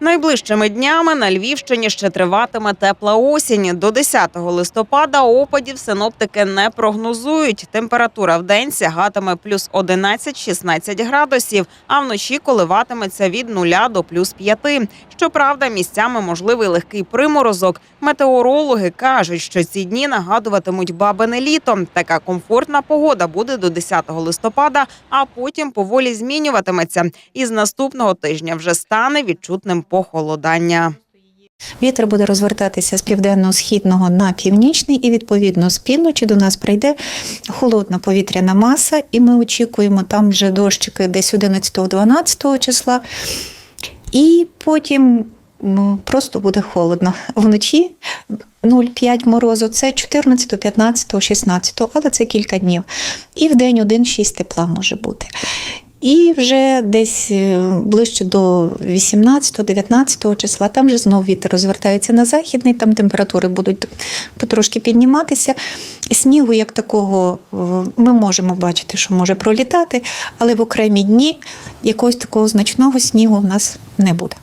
Найближчими днями на Львівщині ще триватиме тепла осінь. До 10 листопада опадів синоптики не прогнозують. Температура в день сягатиме плюс 11-16 градусів, а вночі коливатиметься від 0 до плюс 5. Щоправда, місцями можливий легкий приморозок. Метеорологи кажуть, що ці дні нагадуватимуть бабине літо. Така комфортна погода буде до 10 листопада, а потім поволі змінюватиметься. І з наступного тижня вже стане відчутним похолодання. Вітер буде розвертатися з південно-східного на північний, і відповідно з півночі до нас прийде холодна повітряна маса, і ми очікуємо там вже дощики десь 11-12 числа. І потім просто буде холодно. Вночі 0,5 морозу це 14, 15, 16, але це кілька днів. І в день 1,6 тепла може бути. І вже десь е, ближче до 18-19 числа, там вже знов вітер розвертається на західний, там температури будуть потрошки підніматися. Снігу, як такого, е, ми можемо бачити, що може пролітати, але в окремі дні якогось такого значного снігу в нас не буде.